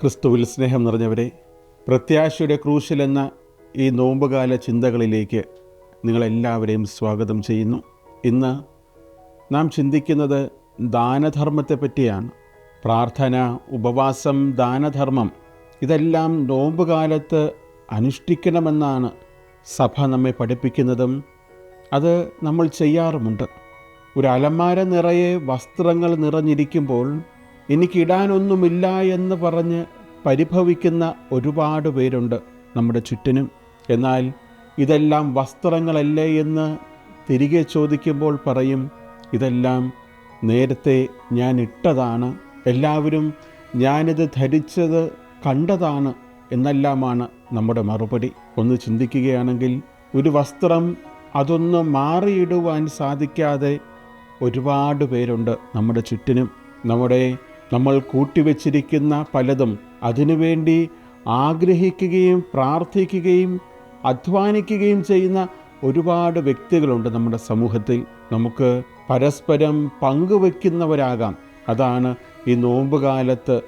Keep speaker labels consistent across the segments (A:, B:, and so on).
A: ക്രിസ്തുവിൽ സ്നേഹം നിറഞ്ഞവരെ പ്രത്യാശയുടെ ക്രൂശിൽ എന്ന ഈ നോമ്പുകാല ചിന്തകളിലേക്ക് നിങ്ങളെല്ലാവരെയും സ്വാഗതം ചെയ്യുന്നു. ഇന്ന് നാം ചിന്തിക്കുന്നത് ദാനധർമ്മത്തെ പറ്റിയാണ്. പ്രാർത്ഥന ഉപവാസം ദാനധർമ്മം ഇതെല്ലാം നോമ്പുകാലത്ത് അനുഷ്ഠിക്കണമെന്നാണ് സഭ നമ്മെ പഠിപ്പിക്കുന്നതും അത് നമ്മൾ ചെയ്യാറുമുണ്ട്. ഒരു അലമാര നിറയെ വസ്ത്രങ്ങൾ നിറഞ്ഞിരിക്കുമ്പോൾ എനിക്കിടാനൊന്നുമില്ല എന്ന് പറഞ്ഞ് പരിഭവിക്കുന്ന ഒരുപാട് പേരുണ്ട് നമ്മുടെ ചുറ്റിനും. എന്നാൽ ഇതെല്ലാം വസ്ത്രങ്ങളല്ലേ എന്ന് തിരികെ ചോദിക്കുമ്പോൾ പറയും ഇതെല്ലാം നേരത്തെ ഞാൻ ഇട്ടതാണ്. എല്ലാവരും ഞാനിത് ധരിച്ചത് കണ്ടതാണ് എന്നെല്ലാമാണ് നമ്മുടെ മറുപടി. ഒന്ന് ചിന്തിക്കുകയാണെങ്കിൽ ഒരു വസ്ത്രം അതൊന്ന് മാറിയിടുവാൻ സാധിക്കാതെ ഒരുപാട് പേരുണ്ട് നമ്മുടെ ചുറ്റിനും. നമ്മുടെ നമ്മൾ കൂട്ടിവെച്ചിരിക്കുന്ന പലതും അതിനുവേണ്ടി ആഗ്രഹിക്കുകയും പ്രാർത്ഥിക്കുകയും അധ്വാനിക്കുകയും ചെയ്യുന്ന ഒരുപാട് വ്യക്തികളുണ്ട് നമ്മുടെ സമൂഹത്തിൽ. നമുക്ക് പരസ്പരം പങ്കുവെക്കുന്നവരാകാം. അതാണ് ഈ നോമ്പുകാലത്ത്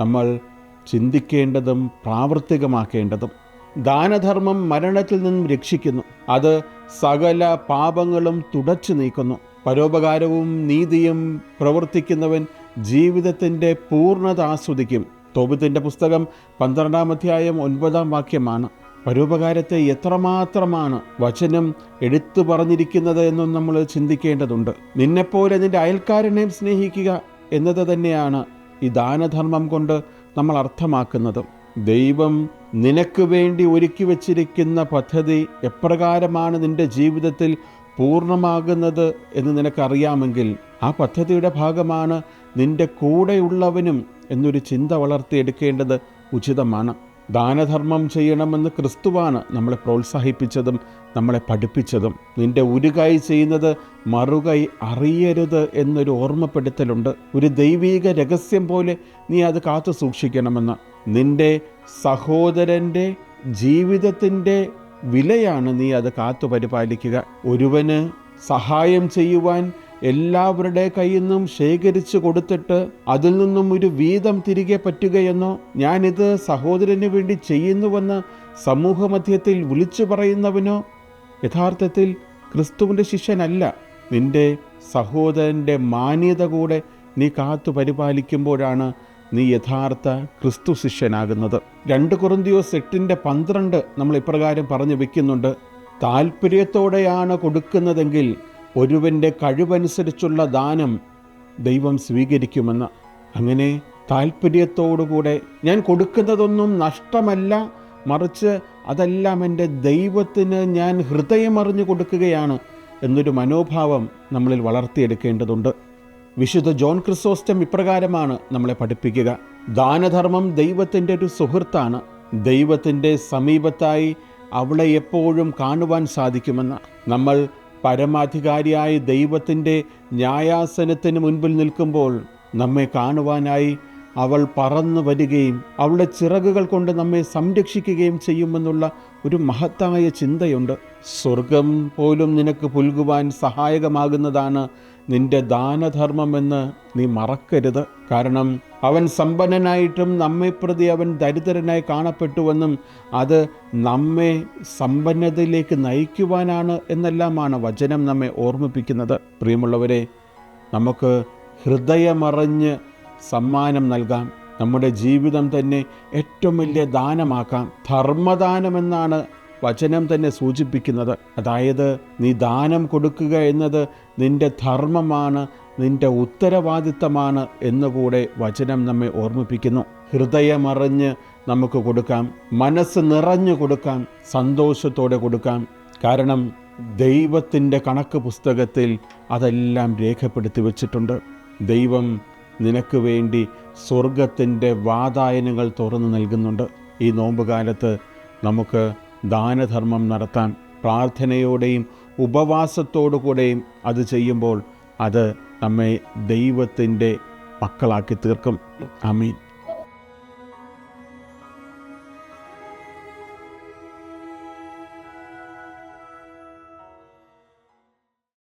A: നമ്മൾ ചിന്തിക്കേണ്ടതും പ്രാവർത്തികമാക്കേണ്ടതും. ദാനധർമ്മം മരണത്തിൽ നിന്നും രക്ഷിക്കുന്നു. അത് സകല പാപങ്ങളും തുടച്ചു നീക്കുന്നു. പരോപകാരവും നീതിയും പ്രവർത്തിക്കുന്നവൻ ജീവിതത്തിന്റെ പൂർണത ആസ്വദിക്കും. തോബിത്തിന്റെ പുസ്തകം പന്ത്രണ്ടാം അധ്യായം ഒൻപതാം വാക്യമാണ്. പരോപകാരത്തെ എത്രമാത്രമാണ് വചനം എടുത്തു പറഞ്ഞിരിക്കുന്നത് എന്നും നമ്മൾ ചിന്തിക്കേണ്ടതുണ്ട്. നിന്നെപ്പോലെ നിന്റെ അയൽക്കാരനെയും സ്നേഹിക്കുക എന്നത് തന്നെയാണ് ഈ ദാനധർമ്മം കൊണ്ട് നമ്മൾ അർത്ഥമാക്കുന്നത്. ദൈവം നിനക്ക് വേണ്ടി ഒരുക്കി വച്ചിരിക്കുന്ന പദ്ധതി എപ്രകാരമാണ് നിന്റെ ജീവിതത്തിൽ പൂർണമാകുന്നത് എന്ന് നിനക്കറിയാമെങ്കിൽ ആ പദ്ധതിയുടെ ഭാഗമാണ് നിന്റെ കൂടെയുള്ളവനും എന്നൊരു ചിന്ത വളർത്തിയെടുക്കേണ്ടത് ഉചിതമാണ്. ദാനധർമ്മം ചെയ്യണമെന്ന് ക്രിസ്തുവാണ് നമ്മളെ പ്രോത്സാഹിപ്പിച്ചതും നമ്മളെ പഠിപ്പിച്ചതും. നിന്റെ ഒരു കൈ ചെയ്യുന്നത് മറുകൈ അറിയരുത് എന്നൊരു ഓർമ്മപ്പെടുത്തലുണ്ട്. ഒരു ദൈവീക രഹസ്യം പോലെ നീ അത് കാത്തു സൂക്ഷിക്കണമെന്ന്. നിന്റെ സഹോദരന്റെ ജീവിതത്തിന്റെ വിലയാണ് നീ അത് കാത്തു പരിപാലിക്കുക. ഒരുവന് സഹായം ചെയ്യുവാൻ എല്ലാവരുടെ കയ്യിൽ നിന്നും ശേഖരിച്ചു കൊടുത്തിട്ട് അതിൽ നിന്നും ഒരു വീതം തിരികെ പറ്റുകയെന്നോ ഞാനിത് സഹോദരന് വേണ്ടി ചെയ്യുന്നുവെന്ന് സമൂഹമധ്യത്തിൽ വിളിച്ചു പറയുന്നവനോ യഥാർത്ഥത്തിൽ ക്രിസ്തുവിന്റെ ശിഷ്യനല്ല. നിന്റെ സഹോദരന്റെ മാന്യത കൂടെ നീ കാത്തു പരിപാലിക്കുമ്പോഴാണ് നീ യഥാർത്ഥ ക്രിസ്തു ശിഷ്യനാകുന്നത്. രണ്ട് കുറുന്തിയോസ് എട്ടിന്റെ പന്ത്രണ്ട് നമ്മൾ ഇപ്രകാരം പറഞ്ഞു വെക്കുന്നുണ്ട്. താല്പര്യത്തോടെയാണ് കൊടുക്കുന്നതെങ്കിൽ ഒരുവന്റെ കഴിവനുസരിച്ചുള്ള ദാനം ദൈവം സ്വീകരിക്കുമെന്ന്. അങ്ങനെ താല്പര്യത്തോടുകൂടെ ഞാൻ കൊടുക്കുന്നതൊന്നും നഷ്ടമല്ല മറിച്ച് അതെല്ലാം എന്റെ ദൈവത്തിന് ഞാൻ ഹൃദയമറിഞ്ഞു കൊടുക്കുകയാണ് എന്നൊരു മനോഭാവം നമ്മളിൽ വളർത്തിയെടുക്കേണ്ടതുണ്ട്. വിശുദ്ധ ജോൺ ക്രിസോസ്റ്റം ഇപ്രകാരമാണ് നമ്മളെ പഠിപ്പിക്കുക. ദാനധർമ്മം ദൈവത്തിന്റെ ഒരു സുഹൃത്താണ്. ദൈവത്തിന്റെ സമീപത്തായി അവളെ എപ്പോഴും കാണുവാൻ സാധിക്കുമെന്ന്. നമ്മൾ പരമാധികാരിയായ ദൈവത്തിന്റെ ന്യായാസനത്തിന് മുൻപിൽ നിൽക്കുമ്പോൾ നമ്മെ കാണുവാനായി അവൾ പറന്നു വരികയും അവളുടെ ചിറകുകൾ കൊണ്ട് നമ്മെ സംരക്ഷിക്കുകയും ചെയ്യുമെന്നുള്ള ഒരു മഹത്തായ ചിന്തയുണ്ട്. സ്വർഗം പോലും നിനക്ക് പുൽകുവാൻ സഹായകമാകുന്നതാണ് നിന്റെ ദാനധർമ്മമെന്ന് നീ മറക്കരുത്. കാരണം അവൻ സമ്പന്നനായിട്ടും നമ്മെ പ്രതി അവൻ ദരിദ്രനായി കാണപ്പെട്ടുവെന്നും അത് നമ്മെ സമ്പന്നതയിലേക്ക് നയിക്കുവാനാണ് എന്നെല്ലാമാണ് വചനം നമ്മെ ഓർമ്മിപ്പിക്കുന്നത്. പ്രിയമുള്ളവരെ നമുക്ക് ഹൃദയമറിഞ്ഞ് സമ്മാനം നൽകാം. നമ്മുടെ ജീവിതം തന്നെ ഏറ്റവും വലിയ ദാനമാക്കാം. ധർമ്മദാനമെന്നാണ് വചനം തന്നെ സൂചിപ്പിക്കുന്നത്. അതായത് നീ ദാനം കൊടുക്കുക എന്നത് നിന്റെ ധർമ്മമാണ് നിന്റെ ഉത്തരവാദിത്തമാണ് എന്നുകൂടെ വചനം നമ്മെ ഓർമ്മിപ്പിക്കുന്നു. ഹൃദയമറിഞ്ഞ് നമുക്ക് കൊടുക്കാം മനസ്സ് നിറഞ്ഞു കൊടുക്കാം സന്തോഷത്തോടെ കൊടുക്കാം. കാരണം ദൈവത്തിന്റെ കണക്ക് പുസ്തകത്തിൽ അതെല്ലാം രേഖപ്പെടുത്തി വച്ചിട്ടുണ്ട്. ദൈവം നിനക്ക് വേണ്ടി സ്വർഗത്തിന്റെ വാതായനങ്ങൾ തുറന്നു നൽകുന്നുണ്ട്. ഈ നോമ്പുകാലത്ത് നമുക്ക് ദാനധർമ്മം നടത്താൻ പ്രാർത്ഥനയോടെയും ഉപവാസത്തോടുകൂടെയും അത് ചെയ്യുമ്പോൾ അത് നമ്മെ ദൈവത്തിന്റെ മക്കളാക്കി തീർക്കും. ആമീൻ.